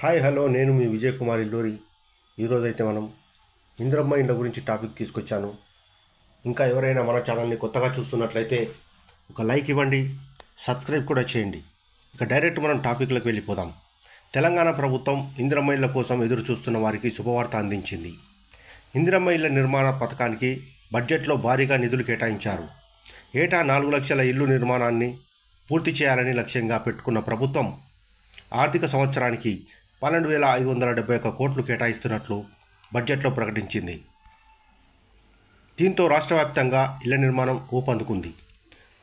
Hi hello నేను మీ విజయ్ కుమార్ ఇల్లూరి. ఈరోజైతే మనం ఇంద్రమ్మ ఇండ్ల గురించి టాపిక్ తీసుకొచ్చాను. ఇంకా ఎవరైనా మన ఛానల్ని కొత్తగా చూస్తున్నట్లయితే ఒక లైక్ ఇవ్వండి సబ్స్క్రైబ్ కూడా చేయండి. ఇక డైరెక్ట్ మనం టాపిక్లోకి వెళ్ళిపోదాం. తెలంగాణ ప్రభుత్వం ఇందిరమ్మ ఇళ్ళ కోసం ఎదురు చూస్తున్న వారికి శుభవార్త అందించింది. ఇందిరమ్మ ఇళ్ళ నిర్మాణ పథకానికి బడ్జెట్లో భారీగా నిధులు కేటాయించారు. ఏటా నాలుగు లక్షల ఇల్లు నిర్మాణాన్ని పూర్తి చేయాలని లక్ష్యంగా పెట్టుకున్న ప్రభుత్వం ఆర్థిక సంవత్సరానికి పన్నెండు వేల ఐదు వందల డెబ్బై ఒక్క కోట్లు కేటాయిస్తున్నట్లు బడ్జెట్లో ప్రకటించింది. దీంతో రాష్ట్ర వ్యాప్తంగా ఇళ్ళ నిర్మాణం ఊపందుకుంది.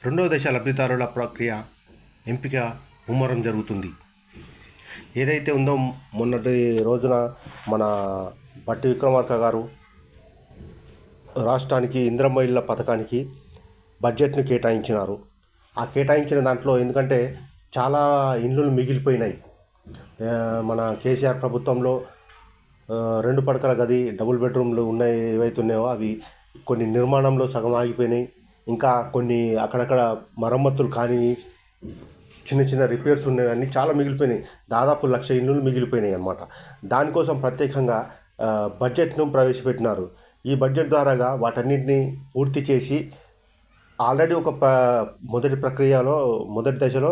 రెండో దశ లబ్ధిదారుల ప్రక్రియ ఎంపిక ముమ్మరం జరుగుతుంది. ఏదైతే ఉందో మొన్నటి రోజున మన బట్టి విక్రమార్క గారు రాష్ట్రానికి ఇంద్రమ్మ ఇళ్ళ పథకానికి బడ్జెట్ను కేటాయించినారు. ఆ కేటాయించిన దాంట్లో ఎందుకంటే చాలా ఇండ్లు మిగిలిపోయినాయి. మన కేసీఆర్ ప్రభుత్వంలో రెండు పడకల గది డబుల్ బెడ్రూమ్లు ఉన్నాయి ఏవైతే ఉన్నాయో అవి కొన్ని నిర్మాణంలో సగం ఆగిపోయినాయి. ఇంకా కొన్ని అక్కడక్కడ మరమ్మతులు కానీ చిన్న చిన్న రిపేర్స్ ఉన్నాయన్నీ చాలా మిగిలిపోయినాయి. దాదాపు లక్ష ఇళ్ళు మిగిలిపోయినాయి అన్నమాట. దానికోసం ప్రత్యేకంగా బడ్జెట్ను ప్రవేశపెట్టినారు. ఈ బడ్జెట్ ద్వారాగా వాటన్నిటిని పూర్తి చేసి ఆల్రెడీ ఒక ప మొదటి ప్రక్రియలో మొదటి దశలో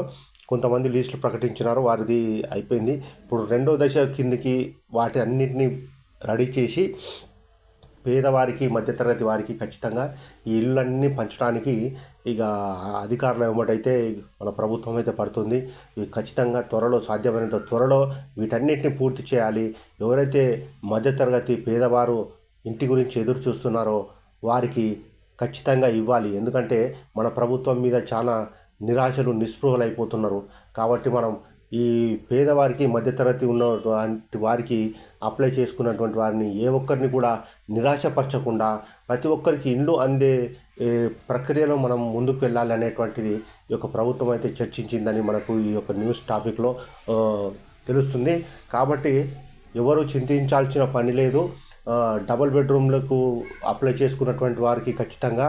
కొంతమంది లిస్టులు ప్రకటించినారు వారిది అయిపోయింది. ఇప్పుడు రెండో దశ కిందికి వాటి అన్నిటినీ రెడీ చేసి పేదవారికి మధ్యతరగతి వారికి ఖచ్చితంగా ఈ ఇళ్ళన్నీ పంచడానికి ఇక అధికారులు ఏమిటైతే మన ప్రభుత్వం అయితే పడుతుంది. ఇవి ఖచ్చితంగా త్వరలో సాధ్యమైనంత త్వరలో వీటన్నిటిని పూర్తి చేయాలి. ఎవరైతే మధ్యతరగతి పేదవారు ఇంటి గురించి ఎదురు చూస్తున్నారో వారికి ఖచ్చితంగా ఇవ్వాలి. ఎందుకంటే మన ప్రభుత్వం మీద చాలా నిరాశలు నిస్పృహలు అయిపోతున్నారు కాబట్టి మనం ఈ పేదవారికి మధ్యతరగతి ఉన్నటువంటి వారికి అప్లై చేసుకున్నటువంటి వారిని ఏ ఒక్కరిని కూడా నిరాశపరచకుండా ప్రతి ఒక్కరికి ఇండ్లు అందే ప్రక్రియలో మనం ముందుకు వెళ్ళాలి అనేటువంటిది ఈ యొక్క ప్రభుత్వం అయితే చర్చించిందని మనకు ఈ యొక్క న్యూస్ టాపిక్లో తెలుస్తుంది. కాబట్టి ఎవరు చింతించాల్సిన పని లేదు. డబుల్ బెడ్రూమ్లకు అప్లై చేసుకున్నటువంటి వారికి ఖచ్చితంగా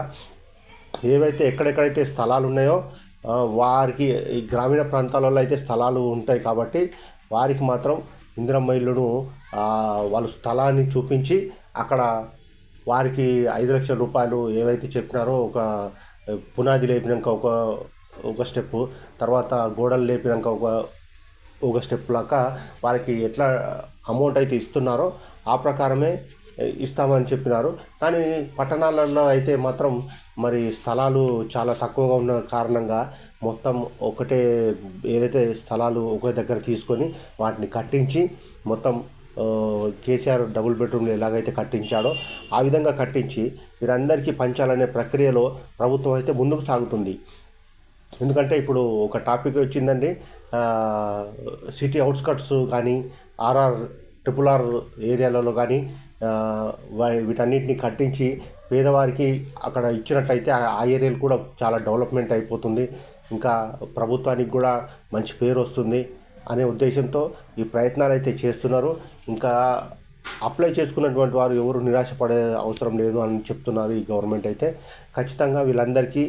ఏవైతే ఎక్కడెక్కడైతే స్థలాలు ఉన్నాయో వారికి ఈ గ్రామీణ ప్రాంతాలలో అయితే స్థలాలు ఉంటాయి కాబట్టి వారికి మాత్రం ఇందిరమ్మ ఇల్లును వాళ్ళు స్థలాన్ని చూపించి అక్కడ వారికి ఐదు లక్షల రూపాయలు ఏవైతే చెప్పినారో ఒక పునాది లేపినాక ఒక ఒక స్టెప్పు తర్వాత గోడలు లేపినాక ఒక ఒక స్టెప్ లాగా వారికి ఎట్లా అమౌంట్ అయితే ఇస్తున్నారో ఆ ప్రకారమే ఇస్తామని చెప్పినారు. కానీ పట్టణాలలో అయితే మాత్రం మరి స్థలాలు చాలా తక్కువగా ఉన్న కారణంగా మొత్తం ఒకటే ఏదైతే స్థలాలు ఒకే దగ్గర తీసుకొని వాటిని కట్టించి మొత్తం కేసీఆర్ డబుల్ బెడ్రూమ్లు ఎలాగైతే కట్టించాడో ఆ విధంగా కట్టించి వీరందరికీ పంచాలనే ప్రక్రియలో ప్రభుత్వం అయితే ముందుకు సాగుతుంది. ఎందుకంటే ఇప్పుడు ఒక టాపిక్ వచ్చిందండి సిటీ అవుట్స్కట్స్ కానీ ఆర్ఆర్ ట్రిపుల్ ఆర్ ఏరియాలలో కానీ వీటన్నిటిని కట్టించి పేదవారికి అక్కడ ఇచ్చినట్లయితే ఆ ఏరియాలు కూడా చాలా డెవలప్మెంట్ అయిపోతుంది. ఇంకా ప్రభుత్వానికి కూడా మంచి పేరు వస్తుంది అనే ఉద్దేశంతో ఈ ప్రయత్నాలు అయితే చేస్తున్నారు. ఇంకా అప్లై చేసుకున్నటువంటి వారు ఎవరు నిరాశపడే అవసరం లేదు అని చెప్తున్నారు ఈ గవర్నమెంట్ అయితే. ఖచ్చితంగా వీళ్ళందరికీ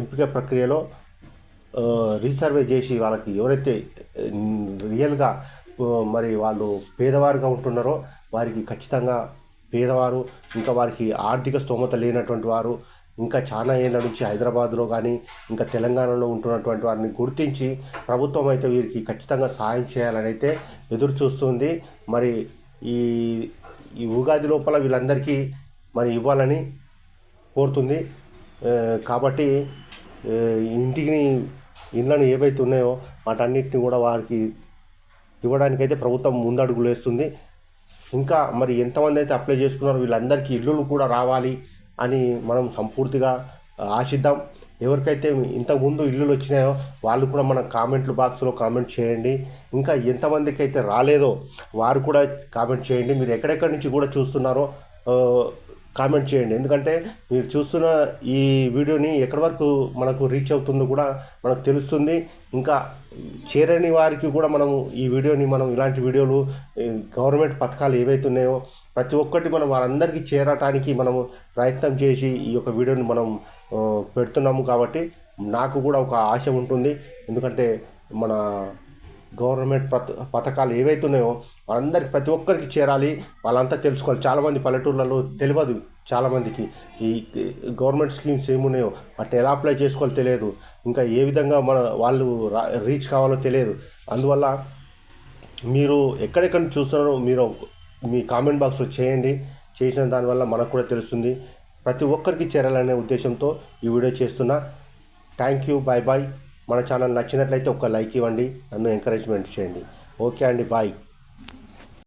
ఎంపిక ప్రక్రియలో రీసర్వే చేసి వాళ్ళకి ఎవరైతే రియల్గా మరి వాళ్ళు పేదవారుగా ఉంటున్నారో వారికి ఖచ్చితంగా పేదవారు ఇంకా వారికి ఆర్థిక స్తోమత లేనటువంటి వారు ఇంకా చాలా ఏళ్ళ నుంచి హైదరాబాద్లో కానీ ఇంకా తెలంగాణలో ఉంటున్నటువంటి వారిని గుర్తించి ప్రభుత్వం అయితే వీరికి ఖచ్చితంగా సహాయం చేయాలని అయితే ఎదురు చూస్తుంది. మరి ఈ ఈ ఉగాది లోపల వీళ్ళందరికీ మరి ఇవ్వాలని కోరుతుంది. కాబట్టి ఇంటిని ఇండ్లను ఏవైతే ఉన్నాయో వాటన్నిటిని కూడా వారికి ఇవ్వడానికైతే ప్రభుత్వం ముందడుగులు వేస్తుంది. ఇంకా మరి ఎంతమంది అయితే అప్లై చేసుకున్నారో వీళ్ళందరికీ ఇల్లులు కూడా రావాలి అని మనం సంపూర్తిగా ఆశిద్దాం. ఎవరికైతే ఇంతకుముందు ఇల్లులు వచ్చినాయో వాళ్ళు కూడా మన కామెంట్లు బాక్స్లో కామెంట్ చేయండి. ఇంకా ఎంతమందికి అయితే రాలేదో వారు కూడా కామెంట్ చేయండి. మీరు ఎక్కడెక్కడి నుంచి కూడా చూస్తున్నారో కామెంట్ చేయండి. ఎందుకంటే మీరు చూస్తున్న ఈ వీడియోని ఎక్కడి వరకు మనకు రీచ్ అవుతుందో కూడా మనకు తెలుస్తుంది. ఇంకా చేరని వారికి కూడా మనము ఈ వీడియోని మనం ఇలాంటి వీడియోలు గవర్నమెంట్ పథకాలు ఏవైతే ఉన్నాయో ప్రతి ఒక్కటి మనం వారందరికీ చేరటానికి మనము ప్రయత్నం చేసి ఈ యొక్క వీడియోని మనం పెడుతున్నాము కాబట్టి నాకు కూడా ఒక ఆశ ఉంటుంది. ఎందుకంటే మన గవర్నమెంట్ పథ పథకాలు ఏవైతే ఉన్నాయో వాళ్ళందరికీ ప్రతి ఒక్కరికి చేరాలి. వాళ్ళంతా తెలుసుకోవాలి. చాలామంది పల్లెటూర్లలో తెలియదు చాలామందికి. ఈ గవర్నమెంట్ స్కీమ్స్ ఏమున్నాయో వాటిని ఎలా అప్లై చేసుకోవాలో తెలియదు. ఇంకా ఏ విధంగా మన వాళ్ళు రీచ్ కావాలో తెలియదు. అందువల్ల మీరు ఎక్కడెక్కడ నుంచి చూస్తున్నారో మీరు మీ కామెంట్ బాక్స్లో చేయండి. చేసిన దానివల్ల మనకు కూడా తెలుస్తుంది. ప్రతి ఒక్కరికి చేరాలనే ఉద్దేశంతో ఈ వీడియో చేస్తున్నా. Thank you. Bye bye. మన ఛానల్ నచ్చినట్లయితే ఒక లైక్ ఇవ్వండి. నన్ను ఎంకరేజ్మెంట్ చేయండి. ఓకే అండి బాయ్